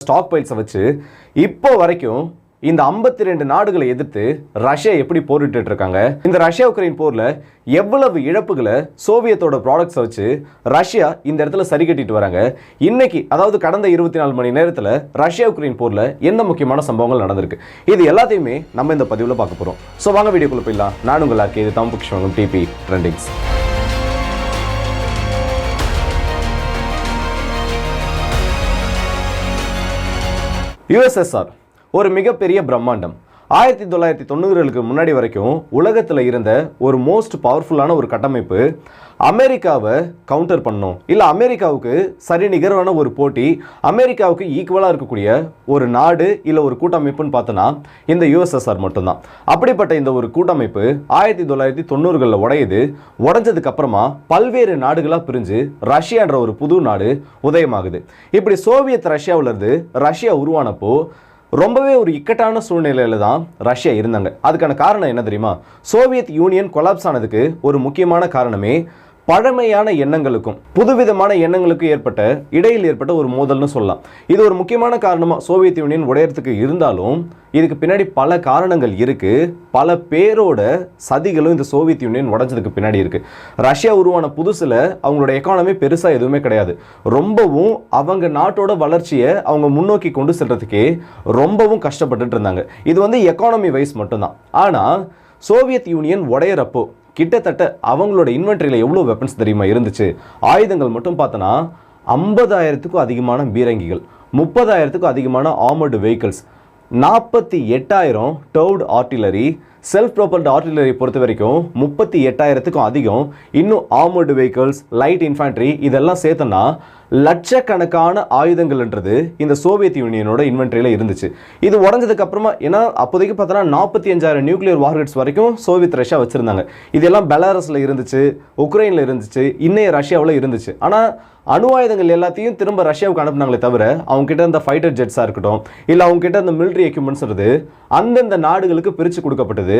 Stock பைல்ஸை வச்சு இப்போ வரைக்கும் இந்த ஐம்பத்தி ரெண்டு நாடுகளை எதிர்த்து ரஷ்யா எப்படி போரிட்டு இருக்காங்க இந்த ரஷ்யா உக்ரைன் போர்ல எவ்வளவு இழப்புகளை சோவியத்தோட ப்ராடக்ட்ஸை வச்சு ரஷ்யா இந்த இடத்துல சரி கட்டிட்டு வராங்க? இன்னைக்கு அதாவது கடந்த இருபத்தி நாலு மணி நேரத்தில் ரஷ்யா உக்ரைன் போரில் என்ன முக்கியமான சம்பவங்கள் நடந்திருக்கு? இது எல்லாத்தையுமே நம்ம இந்த பதிவில் பார்க்க போறோம். ஸோ வாங்க வீடியோக்குள்ள போயிடலாம். நான் உங்கள் ஆர்கே இது தமிழ் டிபி ட்ரெண்டிங்ஸ் யுஎஸ்எஸ்ஆர் ஒரு மிகப்பெரிய பிரம்மாண்டம். ஆயிரத்தி தொள்ளாயிரத்தி தொண்ணூறுகளுக்கு முன்னாடி வரைக்கும் உலகத்தில் இருந்த ஒரு மோஸ்ட் பவர்ஃபுல்லான ஒரு கட்டமைப்பு அமெரிக்காவை கவுண்டர் பண்ணும் இல்லை அமெரிக்காவுக்கு சரி நிகரான ஒரு போட்டி அமெரிக்காவுக்கு ஈக்குவலாக இருக்கக்கூடிய ஒரு நாடு இல்லை ஒரு கூட்டமைப்புன்னு பார்த்தோன்னா இந்த யுஎஸ்எஸ்ஆர் மட்டும்தான். அப்படிப்பட்ட இந்த ஒரு கூட்டமைப்பு ஆயிரத்தி தொள்ளாயிரத்தி தொண்ணூறுகளில் உடையுது. உடஞ்சதுக்கு அப்புறமா பல்வேறு நாடுகளாக பிரிஞ்சு ரஷ்யான்ற ஒரு புது நாடு உதயமாகுது. இப்படி சோவியத் ரஷ்யாவிலிருந்து ரஷ்யா உருவானப்போ ரொம்பவே ஒரு இக்கட்டான சூழ்நிலையில தான் ரஷ்யா இருந்தாங்க. அதுக்கான காரணம் என்ன தெரியுமா? சோவியத் யூனியன் கொலாப்ஸ் ஆனதுக்கு ஒரு முக்கியமான காரணமே பழமையான எண்ணங்களுக்கும் புதுவிதமான எண்ணங்களுக்கும் ஏற்பட்ட இடையில் ஏற்பட்ட ஒரு மோதல்னு சொல்லலாம். இது ஒரு முக்கியமான காரணமாக சோவியத் யூனியன் உடையறதுக்கு இருந்தாலும் இதுக்கு பின்னாடி பல காரணங்கள் இருக்குது பல பேரோட சதிகளும் இந்த சோவியத் யூனியன் உடஞ்சதுக்கு பின்னாடி இருக்குது ரஷ்யா உருவான புதுசில் அவங்களோட எக்கானமி பெருசாக எதுவுமே கிடையாது. ரொம்பவும் அவங்க நாட்டோட வளர்ச்சியை அவங்க முன்னோக்கி கொண்டு செல்கிறதுக்கே ரொம்பவும் கஷ்டப்பட்டுட்டு இருந்தாங்க. இது வந்து எக்கானமி வைஸ் மட்டும்தான். ஆனால் சோவியத் யூனியன் உடையிறப்போ கிட்டத்தட்ட அவங்களோட இன்வென்ட்ரியில் எவ்வளோ வெப்பன்ஸ் தெரியுமா இருந்துச்சு? ஆயுதங்கள் மட்டும் பார்த்தோன்னா ஐம்பதாயிரத்துக்கும் அதிகமான பீரங்கிகள் முப்பதாயிரத்துக்கும் அதிகமான ஆர்மர்டு வெஹிக்கிள்ஸ் நாற்பத்தி எட்டாயிரம் towed artillery self propelled artillery பொறுத்த வரைக்கும் முப்பத்தி எட்டாயிரத்துக்கும் அதிகம். இன்னும் ஆர்மர்டு வெஹிக்கிள்ஸ் லைட் இன்ஃபேண்ட்ரி இதெல்லாம் சேர்த்தோன்னா லட்சக்கணக்கான ஆயுதங்கள்ன்றது இந்த சோவியத் யூனியனோட இன்வென்ட்ரியில் இருந்துச்சு. இது உடஞ்சதுக்கு அப்புறமா ஏன்னா அப்போதைக்கு பார்த்தோன்னா நாற்பத்தி அஞ்சாயிரம் நியூக்ளியர் வார்ஹெட்ஸ் வரைக்கும் சோவியத் ரஷ்யா வச்சுருந்தாங்க. இதெல்லாம் பெலாரஸில் இருந்துச்சு உக்ரைனில் இருந்துச்சு இன்னைய ரஷ்யாவில் இருந்துச்சு. ஆனால் அணு ஆயுதங்கள் எல்லாத்தையும் திரும்ப ரஷ்யாவுக்கு அனுப்புனாங்களே தவிர அவங்க கிட்ட இருந்த ஃபைட்டர் ஜெட்ஸாக இருக்கட்டும் இல்லை அவங்க கிட்ட இருந்த மிலிட்ரி எக்யூப்மெண்ட்ஸ்ன்றது அந்தந்த நாடுகளுக்கு பிரித்து கொடுக்கப்பட்டது.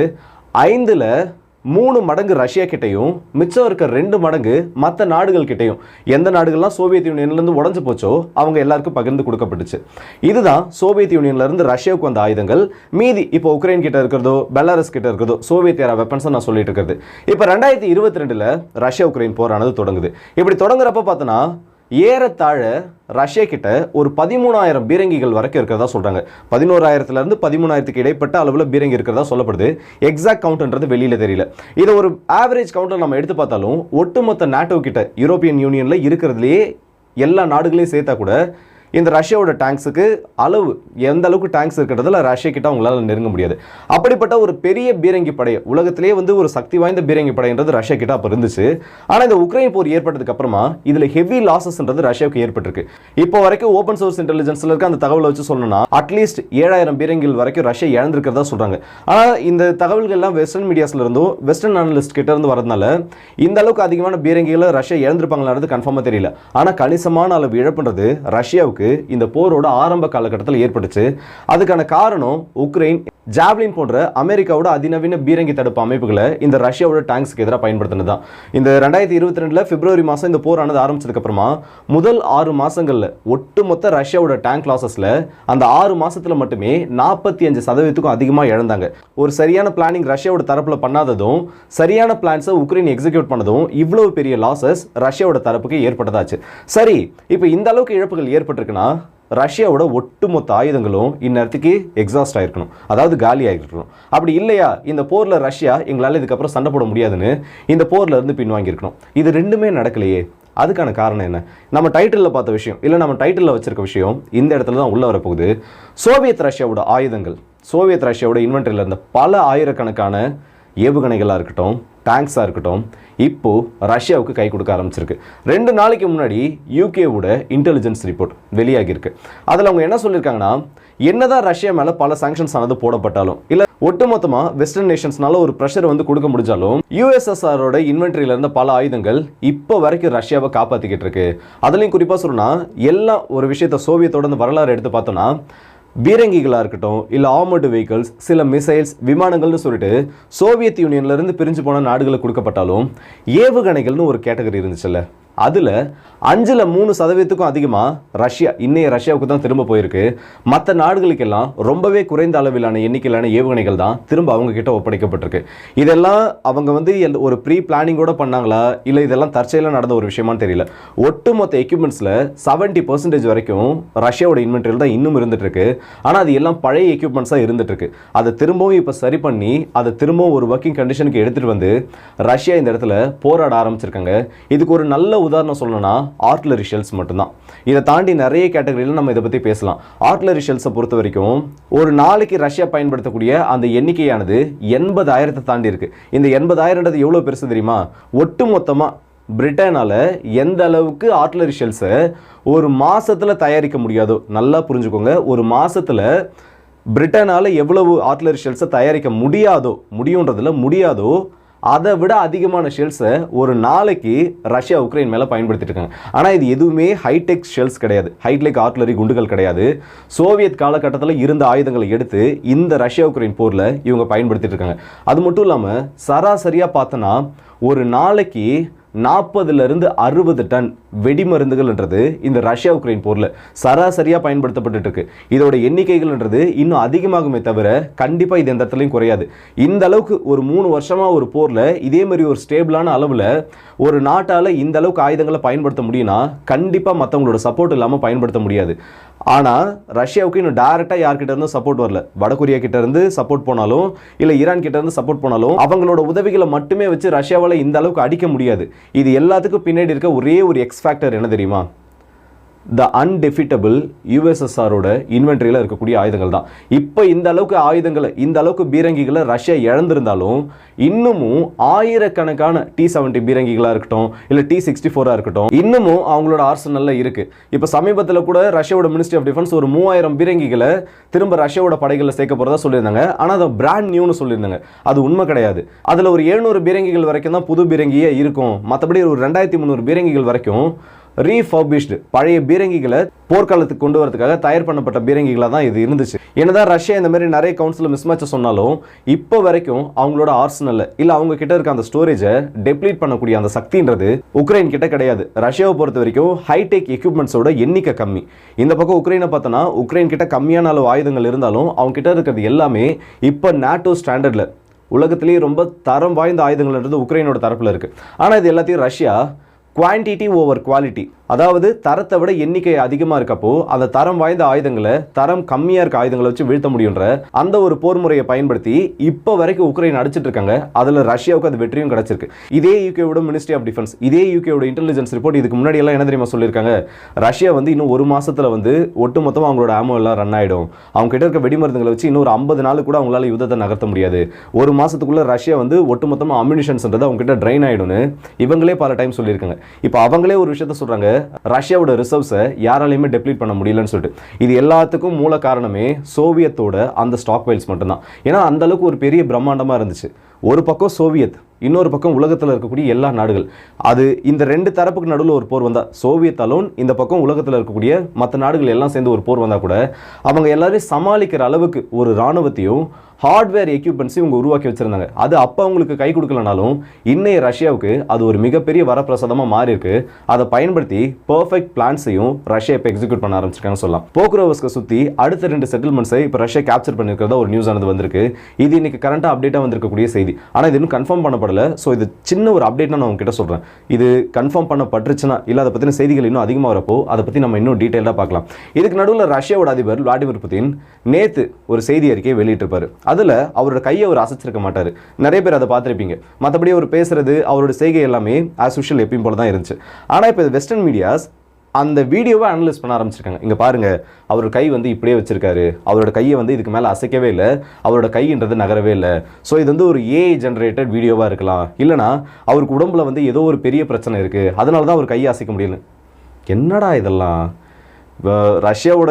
ஐந்தில் மூணு மடங்கு ரஷ்யா கிட்டையும் மிச்சம் இருக்க ரெண்டு மடங்கு மற்ற நாடுகள் கிட்டையும். எந்த நாடுகள்லாம் சோவியத் யூனியன்லேருந்து உடஞ்சு போச்சோ அவங்க எல்லாருக்கும் பகிர்ந்து கொடுக்கப்பட்டுச்சு. இதுதான் சோவியத் யூனியன்லேருந்து ரஷ்யாவுக்கு வந்த ஆயுதங்கள். மீதி இப்போ உக்ரைன் கிட்ட இருக்கிறதோ பெலாரஸ் கிட்ட இருக்கிறதோ சோவியத் ஏரா வெப்பன்ஸ் நான் சொல்லிட்டு இருக்கிறது. இப்போ ரெண்டாயிரத்தி இருபத்தி ரெண்டில் ரஷ்யா உக்ரைன் போரானது தொடங்குது. இப்படி தொடங்குறப்ப பார்த்தோன்னா ஏறத்தாழ ரஷ்யா கிட்ட ஒரு பதிமூணாயிரம் பீரங்கிகள் வரைக்கும் இருக்கிறதா சொல்கிறாங்க பதினோராயிரத்துலேருந்து பதிமூணாயிரத்துக்கு இடைப்பட்ட அளவில் பீரங்கி இருக்கிறதா சொல்லப்படுது. எக்ஸாக்ட் கவுண்ட்ன்றது வெளியில் தெரியல. இதை ஒரு ஆவரேஜ் கவுண்டர் நம்ம எடுத்து பார்த்தாலும் ஒட்டுமொத்த நாட்டோ கிட்ட யூரோப்பியன் யூனியனில் இருக்கிறதுலேயே எல்லா நாடுகளையும் சேர்த்தா கூட இந்த ரஷ்யாவோட டேங்க்ஸுக்கு அளவு எந்த அளவுக்கு டேங்க்ஸ் இருக்கிறதுல ரஷ்யா கிட்ட அவங்களால நெருங்க முடியாது. அப்படிப்பட்ட ஒரு பெரிய பீரங்கி படை உலகத்திலேயே வந்து ஒரு சக்தி வாய்ந்த பீரங்கி படைன்றது ரஷ்யா கிட்ட அப்போ இருந்துச்சு. ஆனால் இந்த உக்ரைன் போர் ஏற்பட்டதுக்கு அப்புறமா இதில் ஹெவி லாசஸ்ன்றது ரஷ்யாவுக்கு ஏற்பட்டிருக்கு. இப்போ வரைக்கும் ஓப்பன் சோர்ஸ் இன்டெலிஜென்ஸில் இருக்க அந்த தகவலை வச்சு சொல்லணும்னா அட்லீஸ்ட் ஏழாயிரம் பீரங்கிகள் வரைக்கும் ரஷ்யா இழந்திருக்கிறதா சொல்கிறாங்க ஆனால் இந்த தகவல்கள் எல்லாம் வெஸ்டர்ன் மீடியாஸ்ல இருந்தும் வெஸ்டர்ன் அனலிஸ்ட் கிட்ட இருந்து வரதுனால இந்த அளவுக்கு அதிகமான பீரங்கிகளை ரஷ்யா இழந்திருப்பாங்களான்றது கன்ஃபார்மாக தெரியல. ஆனால் கணிசமான அளவு இழப்புன்றது ரஷ்யாவுக்கு இந்த போரோட ஆரம்ப காலகட்டத்தில் ஏற்பட்டுச்சு. அதுக்கான காரணம் உக்ரைன் ஜாவ்லின் போன்ற அமெரிக்காவோட அதிநவீன பீரங்கி தடுப்பு அமைப்புகளை இந்த ரஷ்யாவோட டேங்க்ஸ்க்கு எதிராக பயன்படுத்தினது தான் இந்த ரெண்டாயிரத்தி இருபத்தி ரெண்டில் பிப்ரவரி மாதம் இந்த போரானது ஆரம்பிச்சதுக்கப்புறமா முதல் ஆறு மாதங்களில் ஒட்டுமொத்த ரஷ்யாவோட டேங்க் லாசஸில் அந்த ஆறு மாதத்தில் மட்டுமே நாற்பத்தி அஞ்சு சதவீதத்துக்கும் அதிகமாக இழந்தாங்க. ஒரு சரியான பிளானிங் ரஷ்யாவோட தரப்பில் பண்ணாததும் சரியான பிளான்ஸை உக்ரைன் எக்ஸிக்யூட் பண்ணதும் இவ்வளவு பெரிய லாசஸ் ரஷ்யாவோட தரப்புக்கு ஏற்பட்டதாச்சு. சரி இப்போ இந்த அளவுக்கு இழப்புகள் ஏற்பட்டிருக்குன்னா ரஷ்யாவோட ஒட்டுமொத்த ஆயுதங்களும் இந்நேரத்துக்கு எக்ஸாஸ்ட் ஆகிருக்கணும் அதாவது காலி ஆகிருக்கணும் அப்படி இல்லையா? இந்த போரில் ரஷ்யா எங்களால் இதுக்கப்புறம் சண்டை போட முடியாதுன்னு இந்த போரில் இருந்து பின்வாங்கியிருக்கணும். இது ரெண்டுமே நடக்கலையே. அதுக்கான காரணம் என்ன? நம்ம டைட்டிலில் பார்த்த விஷயம் இல்லை நம்ம டைட்டிலில் வச்சிருக்க விஷயம் இந்த இடத்துல தான் உள்ளே வரப்போகுது. சோவியத் ரஷ்யாவோட ஆயுதங்கள் சோவியத் ரஷ்யாவோட இன்வென்ட்ரியில் இருந்த பல ஆயிரக்கணக்கான ஏவுகணைகளாக இருக்கட்டும் டேங்க்ஸாக இருக்கட்டும் இப்போது ரஷ்யாவுக்கு கை கொடுக்க ஆரம்பிச்சிருக்கு. ரெண்டு நாளைக்கு முன்னாடி யூகேவோட இன்டெலிஜென்ஸ் ரிப்போர்ட் வெளியாகியிருக்கு. அதில் அவங்க என்ன சொல்லியிருக்காங்கன்னா என்னதான் ரஷ்யா மேலே பல சாங்ஷன்ஸ் ஆனது போடப்பட்டாலும் இல்லை ஒட்டுமொத்தமாக வெஸ்டர்ன் நேஷன்ஸ்னால ஒரு ப்ரெஷர் வந்து கொடுக்க முடிஞ்சாலும் யூஎஸ்எஸ்ஆரோட இன்வென்ட்ரியில இருந்த பல ஆயுதங்கள் இப்போ வரைக்கும் ரஷ்யாவை காப்பாற்றிக்கிட்டு இருக்கு. அதுலேயும் குறிப்பாக சொல்லணும்னா எல்லாம் ஒரு விஷயத்த சோவியத்தோட வரலாறு எடுத்து பார்த்தோம்னா பீரங்கிகளாக இருக்கட்டும் இல்லை ஆர்மர்டு வெஹிக்கிள்ஸ் சில மிசைல்ஸ் விமானங்கள்னு சொல்லிட்டு சோவியத் யூனியன்ல இருந்து பிரிஞ்சு போன நாடுகளுக்கு கொடுக்கப்பட்டாலும் ஏவுகணைகள்னு ஒரு கேட்டகரி இருந்துச்சுல்ல. அதில் அஞ்சில் மூணு சதவீதத்துக்கும் அதிகமாக ரஷ்யா இன்னைய ரஷ்யாவுக்கு தான் திரும்ப போயிருக்கு. மற்ற நாடுகளுக்கெல்லாம் ரொம்பவே குறைந்த அளவிலான எண்ணிக்கையிலான ஏவுகணைகள் தான் திரும்ப அவங்க கிட்ட ஒப்படைக்கப்பட்டிருக்கு. இதெல்லாம் அவங்க வந்து ஒரு ப்ரீ பிளானிங்கோட பண்ணாங்களா? இல்லை இதெல்லாம் தற்செயலாக நடந்த ஒரு விஷயமான்னு தெரியல. ஒட்டுமொத்த எக்யூப்மெண்ட்ஸில் செவன்ட்டி பர்சன்டேஜ் வரைக்கும் ரஷ்யாவோட இன்வென்ட்ரியில் தான் இன்னும் இருந்துகிட்ருக்கு ஆனால் அது எல்லாம் பழைய எக்யூப்மெண்ட்ஸாக இருந்துட்டு அதை திரும்பவும் இப்போ சரி பண்ணி அதை திரும்பவும் ஒரு ஒர்க்கிங் கண்டிஷனுக்கு எடுத்துகிட்டு வந்து ரஷ்யா இந்த இடத்துல போராட ஆரம்பிச்சிருக்காங்க. இதுக்கு ஒரு நல்ல உதாரணம் சொல்லணும்னா ஆர்ட்லரி ஷெல்ஸ் மட்டும்தான். இதை தாண்டி நிறைய கேட்டகரியில் நம்ம இதை பற்றி பேசலாம். ஆர்ட்லரி ஷெல்ஸை பொறுத்த வரைக்கும் ஒரு நாளைக்கு ரஷ்யா பயன்படுத்தக்கூடிய அந்த எண்ணிக்கையானது எண்பதாயிரத்தை தாண்டி இருக்குது இந்த எண்பதாயிரன்றது எவ்வளோ பெருசு தெரியுமா? ஒட்டு மொத்தமாக பிரிட்டனால் எந்த அளவுக்கு ஆர்ட்லரி ஷெல்ஸை ஒரு மாதத்தில் தயாரிக்க முடியாதோ நல்லா புரிஞ்சுக்கோங்க ஒரு மாதத்தில் பிரிட்டனால் எவ்வளவு ஆர்ட்லரி ஷெல்ஸை தயாரிக்க முடியாதோ முடியுன்றதில் முடியாதோ அதை விட அதிகமான ஷெல்ஸை ஒரு நாளைக்கு ரஷ்யா உக்ரைன் மேலே பயன்படுத்திட்டு இருக்காங்க. ஆனால் இது எதுவுமே ஹைடெக் ஷெல்ஸ் கிடையாது. ஹைடெக் ஆர்ட்லரி குண்டுகள் கிடையாது. சோவியத் காலகட்டத்தில் இருந்த ஆயுதங்களை எடுத்து இந்த ரஷ்யா உக்ரைன் போரில் இவங்க பயன்படுத்திட்டு இருக்காங்க. அது மட்டும் இல்லாமல் சராசரியாக பார்த்தோன்னா ஒரு நாளைக்கு நாற்பதுலேருந்து அறுபது டன் வெடிமருந்துகள்ன்றது இந்த ரஷ்யா உக்ரைன் போரில் சராசரியாக பயன்படுத்தப்பட்டு இருக்கு இதோட எண்ணிக்கைகள்ன்றது இன்னும் அதிகமாகுமே தவிர கண்டிப்பாக இது எந்த இடத்துலையும் குறையாது. இந்த அளவுக்கு ஒரு மூணு வருஷமாக ஒரு போரில் இதே மாதிரி ஒரு ஸ்டேபிளான அளவில் ஒரு நாட்டால் இந்த அளவுக்கு ஆயுதங்களை பயன்படுத்த முடியும்னா கண்டிப்பாக மற்றவங்களோட சப்போர்ட் இல்லாமல் பயன்படுத்த முடியாது. ஆனால் ரஷ்யாவுக்கு இன்னும் டேரெக்டாக யார்கிட்ட இருந்தும் சப்போர்ட் வரல. வடகொரியா கிட்ட இருந்து சப்போர்ட் போனாலும் இல்லை ஈரான் கிட்ட இருந்து சப்போர்ட் போனாலும் அவங்களோட உதவிகளை மட்டுமே வச்சு ரஷ்யாவால் இந்த அளவுக்கு அடிக்க முடியாது. இது எல்லாத்துக்கும் பின்னாடி இருக்க ஒரே ஒரு எக்ஸ் ஃபேக்டர் என்ன தெரியுமா? த அன்டெஃபிட்டபிள் யூஎஸ்எஸ்ஆரோட இன்வென்ட்ரியில் இருக்கக்கூடிய ஆயுதங்கள் தான். இப்போ இந்த அளவுக்கு ஆயுதங்களை இந்த அளவுக்கு பீரங்கிகளை ரஷ்யா இழந்திருந்தாலும் இன்னமும் ஆயிரக்கணக்கான டி செவன்ட்டி பீரங்கிகளாக இருக்கட்டும் இல்லை டி சிக்ஸ்டி ஃபோராக இருக்கட்டும் இன்னமும் அவங்களோட ஆர்சனலில் இருக்குது இப்போ சமீபத்தில் கூட ரஷ்யாவோட மினிஸ்ட்ரி ஆஃப் டிஃபென்ஸ் ஒரு மூவாயிரம் பீரங்கிகளை திரும்ப ரஷ்யாவோட படைகளில் சேர்க்க போகிறதா சொல்லியிருந்தாங்க. ஆனால் அதை பிராண்ட் நியூன்னு சொல்லியிருந்தாங்க. அது உண்மை கிடையாது. அதில் ஒரு எழுநூறு பீரங்கிகள் வரைக்கும் தான் புது பீரங்கியே இருக்கும். மற்றபடி ஒரு ரெண்டாயிரத்தி முந்நூறு பீரங்கிகள் வரைக்கும் ரீஃபர்பிஷ்டு பழைய பீரங்கிகளை போர்க்காலத்துக்கு கொண்டு வரதுக்காக தயார் பண்ணப்பட்ட பீரங்கிகளாக தான் இது இருந்துச்சு. என்னதான் ரஷ்யா இந்த மாதிரி நிறைய கவுன்சில் மிஸ்மேட்சை சொன்னாலும் இப்போ வரைக்கும் அவங்களோட ஆர்சனலில் இல்லை அவங்க கிட்ட இருக்க அந்த ஸ்டோரேஜை டெப்ளீட் பண்ணக்கூடிய அந்த சக்தின்றது உக்ரைன் கிட்ட கிடையாது. ரஷ்யாவை பொறுத்த வரைக்கும் ஹைடெக் எக்யூப்மெண்ட்ஸோட எண்ணிக்கை கம்மி. இந்த பக்கம் உக்ரைனை பார்த்தோன்னா உக்ரைன் கிட்ட கம்மியான அளவு ஆயுதங்கள் இருந்தாலும் அவங்க கிட்ட இருக்கிறது எல்லாமே இப்போ நாட்டோ ஸ்டாண்டர்டில் உலகத்திலேயே ரொம்ப தரம் வாய்ந்த ஆயுதங்கள்ன்றது உக்ரைனோட தரப்பில் இருக்குது ஆனால் இது எல்லாத்தையும் ரஷ்யா quantity over quality. அதாவது தரத்தை விட எண்ணிக்கை அதிகமாக இருக்கப்போ அந்த தரம் வாய்ந்த ஆயுதங்களை தரம் கம்மியாக இருக்க ஆயுதங்களை வச்சு வீழ்த்த முடியுன்ற அந்த ஒரு போர் முறையை பயன்படுத்தி இப்போ வரைக்கும் உக்ரைன் அடிச்சிட்டு இருக்காங்க. அதில் ரஷ்யாவுக்கு அது வெற்றியும் கிடச்சிருக்கு. இதே யூகேவோட மினிஸ்ட்ரி ஆஃப் டிஃபென்ஸ் இதே யூகேவோட இன்டெலிஜென்ஸ் ரிப்போர்ட் இதுக்கு முன்னாடி எல்லாம் என்ன தெரியுமா சொல்லியிருக்காங்க? ரஷ்யா வந்து இன்னும் ஒரு மாதத்தில் வந்து ஒட்டு மொத்தமாக அவங்களோட ஆமோ எல்லாம் ரன் ஆகிடும் அவங்க கிட்ட இருக்க வெடிமருந்துகளை வச்சு இன்னும் ஒரு ஐம்பது நாள் கூட அவங்களால யுத்தத்தை நகர்த்த முடியாது. ஒரு மாதத்துக்குள்ளே ரஷ்யா வந்து ஒட்டு மொத்தமாக அம்யூனிஷன்ஸ்ன்றது அவங்க கிட்ட ட்ரைன் ஆயிடும்னு இவங்களே பல டைம் சொல்லியிருக்காங்க. இப்போ அவங்களே ஒரு விஷயத்த சொல்கிறாங்க ரஷ்யாவோட ரிசர்வ்ஸை யாராலையுமே டெப்ளீட் பண்ண முடியலன்னு சொல்லிட்டு. இது எல்லாத்துக்கும் மூல காரணமே சோவியத்தோட அந்த ஸ்டாக் வைல்ஸ் மட்டும்தான். ஏன்னா அந்த அளவுக்கு ஒரு பெரிய பிரம்மாண்டமா இருந்துச்சு. ஒரு பக்கம் சோவியத் இன்னொரு பக்கம் உலகத்தில் இருக்கக்கூடிய எல்லா நாடுகள். அது இந்த ரெண்டு தரப்புக்கு நடுவில் ஒரு போர் வந்தால் சோவியத் அலோன் இந்த பக்கம் உலகத்தில் இருக்கக்கூடிய மற்ற நாடுகள் எல்லாம் சேர்ந்து ஒரு போர் வந்தால் கூட அவங்க எல்லாரையும் சமாளிக்கிற அளவுக்கு ஒரு இராணுவத்தையும் ஹார்ட்வேர் எக்யூப்மெண்ட்ஸையும் இவங்க உருவாக்கி வச்சுருந்தாங்க. அது அப்போ அவங்களுக்கு கை கொடுக்கலனாலும் இன்னைய ரஷ்யாவுக்கு அது ஒரு மிகப்பெரிய வரப்பிரசாதமாக மாறி இருக்கு அதை பயன்படுத்தி பர்ஃபெக்ட் பிளான்ஸையும் ரஷ்யா இப்போ எக்ஸிக்யூட் பண்ண ஆரம்பிச்சிருக்காங்கன்னு சொல்லலாம். போக்ரோவஸ்கை சுற்றி அடுத்த ரெண்டு செட்டில்மெண்ட்ஸை இப்போ ரஷ்யா கேப்சர் பண்ணியிருக்கிறதா ஒரு நியூஸ் ஆனது வந்திருக்கு. இது இன்னைக்கு கரண்ட்டாக அப்டேட்டாக வந்திருக்கக்கூடிய செய்தி. ஆனால் இது இன்னும் கன்ஃபார்ம் பண்ணப்படல. ஸோ இது சின்ன ஒரு அப்டேட் நான் உங்ககிட்ட சொல்கிறேன் இது கன்ஃபார்ம் பண்ணப்பட்டுருச்சுன்னா இல்லை அதை பற்றின செய்திகள் இன்னும் அதிகமாக வரப்போ அதை பற்றி நம்ம இன்னும் டீட்டெயிலாக பார்க்கலாம். இதுக்கு நடுவில் ரஷ்யாவோட அதிபர் விளாடிமிர் புதின் நேத்து ஒரு செய்தி அறிக்கையை வெளியிட்டிருப்பார். அதில் அவரோட கையை அவர் அசைச்சிருக்க மாட்டார். நிறைய பேர் அதை பார்த்துருப்பீங்க. மற்றபடி அவர் பேசுறது அவரோட செய்கை எல்லாமே ஆஸ் யூஷுவல் எப்பயும் போல தான் இருந்துச்சு. ஆனால் இப்போ வெஸ்டர்ன் மீடியாஸ் அந்த வீடியோவை அனலைஸ் பண்ண ஆரம்பிச்சிருக்காங்க. இங்கே பாருங்கள் அவர் கை வந்து இப்படியே வச்சிருக்காரு. அவரோட கையை வந்து இதுக்கு மேலே அசைக்கவே இல்லை. அவரோட கைன்றது நகரவே இல்லை. ஸோ இது வந்து ஒரு ஏஐ ஜென்ரேட்டட் வீடியோவாக இருக்கலாம். இல்லைனா அவருக்கு உடம்புல வந்து ஏதோ ஒரு பெரிய பிரச்சனை இருக்குது அதனால தான் அவர் கையை அசைக்க முடியல. என்னடா இதெல்லாம்? ரஷ்யாவோட